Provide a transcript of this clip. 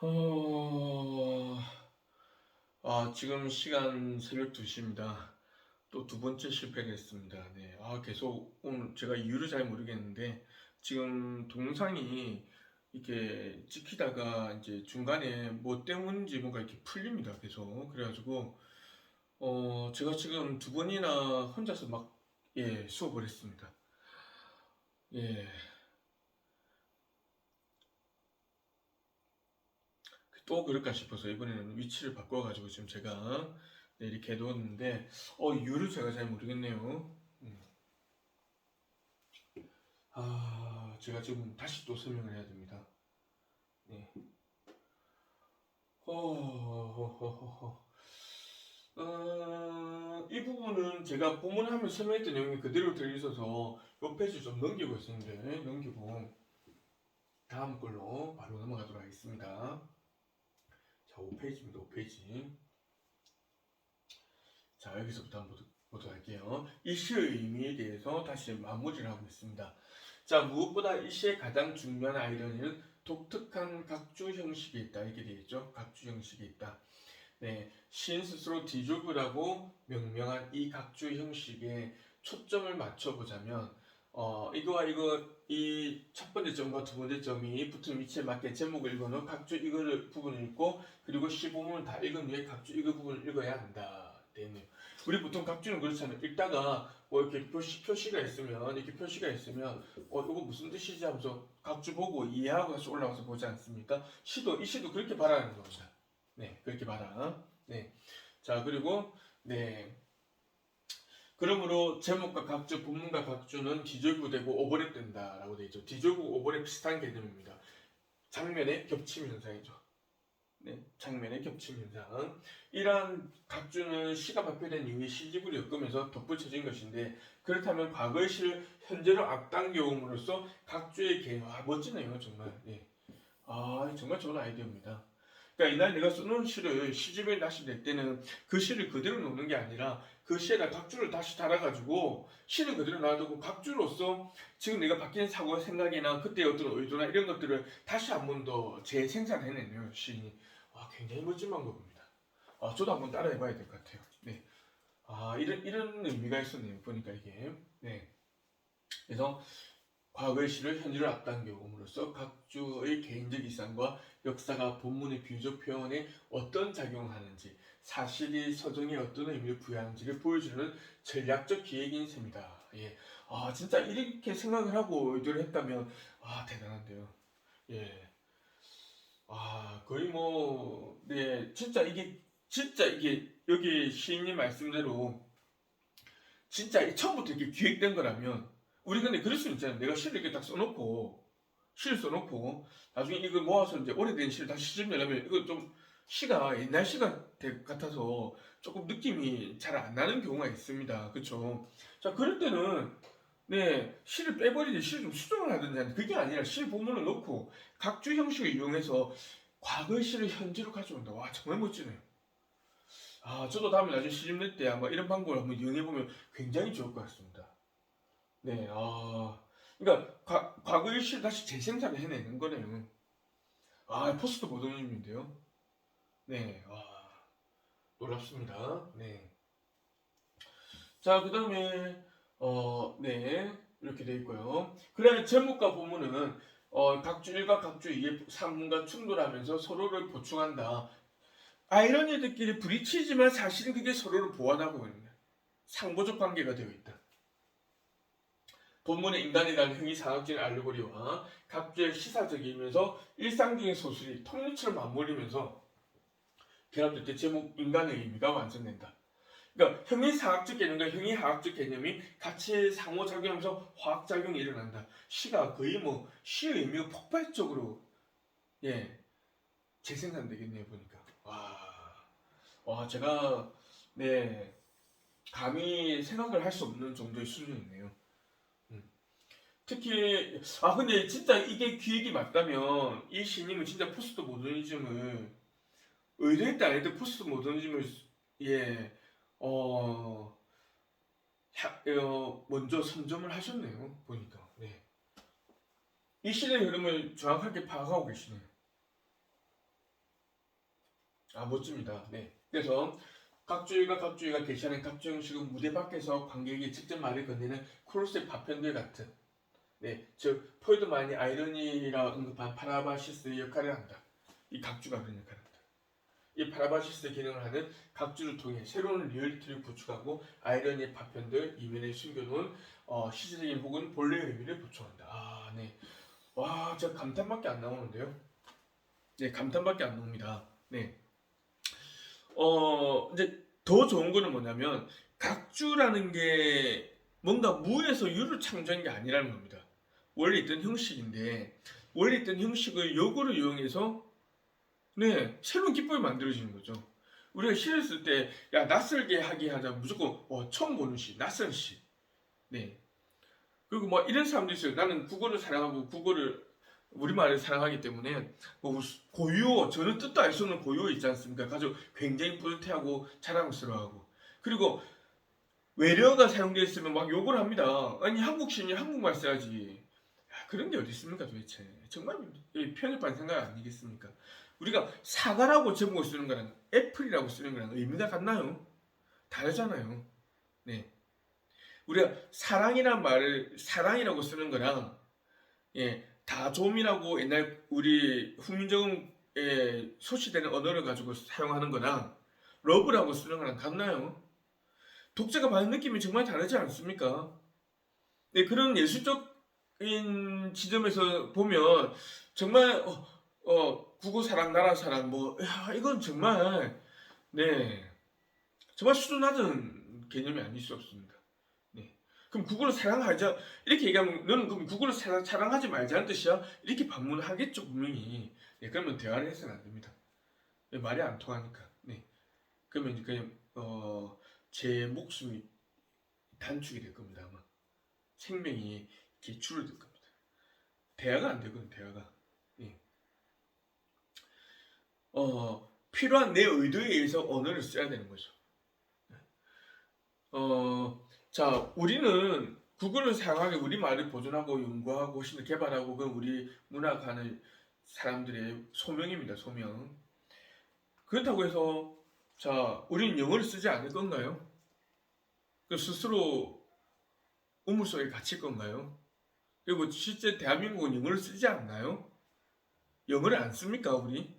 어... 아, 지금 시간 새벽 2시입니다. 또 두 번째 실패를 했습니다. 네. 아, 계속 오늘 제가 이유를 잘 모르겠는데 지금 동상이 이렇게 찍히다가 이제 중간에 뭐 때문인지 뭔가 이렇게 풀립니다. 계속. 그래가지고 어, 제가 지금 두 번이나 혼자서 막 예, 수업을 했습니다. 예. 또 그럴까 싶어서 이번에는 위치를 바꿔가지고 지금 제가 네, 이렇게 해뒀는데 어 이유를 제가 잘 모르겠네요. 음. 아 제가 지금 다시 또 설명을 해야 됩니다. 네. 허허허허허. 어, 이 부분은 제가 본문하면 설명했던 내용이 그대로 들어있어서 요 페이지 좀 넘기고 있었는데 넘기고 다음 걸로 바로 넘어가도록 하겠습니다. 자, 5페이지입니다. 5페이지. 자, 여기서부터 한번 보도록 할게요. 이 시의 의미에 대해서 다시 마무리를 하고 있습니다. 자, 무엇보다 이 시의 가장 중요한 아이러니는 독특한 각주 형식이 있다. 이렇게 되어 있죠. 각주 형식이 있다. 네, 시인 스스로 디조브라고 명명한 이 각주 형식에 초점을 맞춰보자면 어, 이거와 이거 이 첫 번째 점과 두 번째 점이 붙은 위치에 맞게 제목을 읽어놓은 각주 이거 부분을 읽고 그리고 시부분을 다 읽은 후에 각주 이거 부분을 읽어야 한다. 되네요. 우리 보통 각주는 그렇잖아요. 읽다가 뭐 이렇게 표시, 표시가 있으면 이렇게 표시가 있으면 어 이거 무슨 뜻이지 하면서 각주 보고 이해하고 다시 올라가서 보지 않습니까? 시도 이 시도 그렇게 바라는 겁니다. 네, 그렇게 봐라. 네. 자, 그리고, 네. 그러므로 제목과 각주, 본문과 각주는 디졸브되고 오버랩된다라고 되어 있죠. 디졸브, 오버랩 비슷한 개념입니다. 장면의 겹침 현상이죠. 네, 장면의 겹침 현상. 이러한 각주는 시가 발표된 이후에 시집으로 엮으면서 덧붙여진 것인데 그렇다면 과거의 시를 현재로 앞당겨옴으로써 각주의 개념, 아 멋지네요 정말. 예. 아 정말 좋은 아이디어입니다. 그러니까 이날 내가 써놓은 시를 시집에 다시 낼 때는 그 시를 그대로 놓는 게 아니라 그 시에다 각주를 다시 달아가지고 시는 그대로 놔두고 각주로서 지금 내가 바뀐 사고 생각이나 그때 어떤 의도나 이런 것들을 다시 한 번 더 재생산해내네요 시인이. 아 굉장히 멋진 방법입니다. 아 저도 한번 따라해봐야 될 것 같아요. 네. 아 이런 이런 의미가 있었네요. 보니까 이게. 네. 그래서 과거의 시를 현재로 앞당겨옴으로써 각주의 개인적 이상과 역사가 본문의 비유적 표현에 어떤 작용을 하는지 사실이 서정에 어떤 의미를 부여하는지를 보여주는 전략적 기획인 셈이다. 예. 아 진짜 이렇게 생각을 하고 의도를 했다면 아 대단한데요. 예. 아 거의 뭐 네 진짜 이게 진짜 이게 여기 시인님 말씀대로 진짜 이 처음부터 이렇게 기획된 거라면 우리 근데 그럴 수 있잖아요. 내가 시를 이렇게 딱 써놓고 시를 써놓고 나중에 이걸 모아서 이제 오래된 시를 다시 시집 내려면 이거 좀 시가 옛날 시가 될- 같아서 조금 느낌이 잘 안 나는 경우가 있습니다. 그렇죠? 자 그럴 때는 네 시를 빼버리지 시를 좀 수정을 하든지 그게 아니라 시 본문을 넣고 각주 형식을 이용해서 과거의 시를 현재로 가져온다. 와 정말 멋지네요. 아 저도 다음에 나중에 시집 낼 때 아마 이런 방법을 한번 이용해 보면 굉장히 좋을 것 같습니다. 네, 아, 그러니까 과, 과거의 시를 다시 재생산을 해내는 거네요. 아, 포스트 모더니즘인데요. 네, 와, 놀랍습니다. 네. 자, 그 다음에, 어, 네, 이렇게 돼 있고요. 그다음에 제목과 본문은 어, 각주 1과 각주 2의 상문과 충돌하면서 서로를 보충한다. 아이러니들끼리 부딪히지만 사실은 그게 서로를 보완하고 있는 상보적 관계가 되어 있다. 본문의 대한 행위 상학적인 알레고리와 각주의 시사적이면서 일상적인 소설이 통일처럼 맞물리면서 결합될 때 제목 인간의 의미가 완성된다. 그러니까 형이 상학적 개념과 형이 화학적 개념이 같이 상호작용하면서 화학작용이 일어난다. 시가 거의 뭐 시의 의미가 폭발적으로 예 재생산되겠네요 보니까 와, 와 제가 네 감히 생각을 할 수 없는 정도의 수준이네요. 특히 아 근데 진짜 이게 기획이 맞다면 이 시님은 진짜 포스트 모더니즘을 의도했다 안 했다 포스트 모더니즘을 예어 어, 먼저 선점을 하셨네요 보니까 네. 이 시대의 흐름을 정확하게 파악하고 계시네요 아 멋집니다. 네. 그래서 각주의가 각주의가 게시하는 각주 형식은 무대 밖에서 관객이 직접 말을 건네는 크로스의 파편들 같은 네, 즉 포이드만이 아이러니라 언급한 파라바시스의 역할을 한다. 이 각주가 그런 역할을 한다. 이 파라바시스의 기능을 하는 각주를 통해 새로운 리얼리티를 구축하고 아이러니의 파편들 이면에 숨겨놓은 어, 시제적인 혹은 본래의 의미를 보충한다. 아, 네. 와, 저 감탄밖에 안 나오는데요. 네, 감탄밖에 안 나옵니다. 네. 어, 이제 더 좋은 거는 뭐냐면 각주라는 게 뭔가 무에서 유를 창조한 게 아니라는 겁니다. 원래 있던 형식인데 원래 있던 형식을 역으로 이용해서 네 새로운 기법이 만들어지는 거죠. 우리가 시를 쓸때야 낯설게 하게 하자 무조건 어, 처음 보는 시, 낯선 시. 네. 그리고 뭐 이런 사람도 있어요. 나는 국어를 사랑하고 국어를 우리말을 사랑하기 때문에 뭐 고유어 저는 뜻도 알 수 없는 고유어 있지 않습니까? 가지고 굉장히 뿌듯해하고 자랑스러워하고 그리고 외래어가 사용되어 있으면 막 욕을 합니다. 아니 한국 시인이 한국말 써야지. 야, 그런 게 어디 있습니까 도대체? 정말 이 편협한 생각 아니겠습니까? 우리가 사과라고 제목을 쓰는 거랑 애플이라고 쓰는 거랑 의미가 같나요? 다르잖아요. 네. 우리가 사랑이란 말을 사랑이라고 쓰는 거랑 예, 다좀이라고 옛날 우리 훈민정음에 소치되는 언어를 가지고 사용하는 거랑 러브라고 쓰는 거랑 같나요? 독자가 받는 느낌이 정말 다르지 않습니까? 네, 그런 예술적 인 지점에서 보면 정말 어, 어, 국어 사랑, 나라 사랑 뭐 야, 이건 정말 네 정말 수준 낮은 개념이 아닐 수 없습니다. 네, 그럼 국어를 사랑하자 이렇게 얘기하면 너는 그럼 국어를 사랑, 사랑하지 말자는 뜻이야? 이렇게 반문하겠죠 분명히. 네, 그러면 대화를 해서는 안 됩니다. 네, 말이 안 통하니까. 네, 그러면 이제 그냥 어. 제 목숨이 단축이 될 겁니다 아마 생명이 이렇게 줄어들 겁니다 대화가 안 되거든 대화가 예. 어 필요한 내 의도에 의해서 언어를 써야 되는 거죠 어 자 우리는 국어를 사용하게 우리 말을 보존하고 연구하고 신을 개발하고 그 우리 문학하는 사람들의 소명입니다 소명 그렇다고 해서 자, 우리는 영어를 쓰지 않을 건가요? 그 스스로 우물 속에 갇힐 건가요? 그리고 실제 대한민국은 영어를 쓰지 않나요? 영어를 안 씁니까, 우리?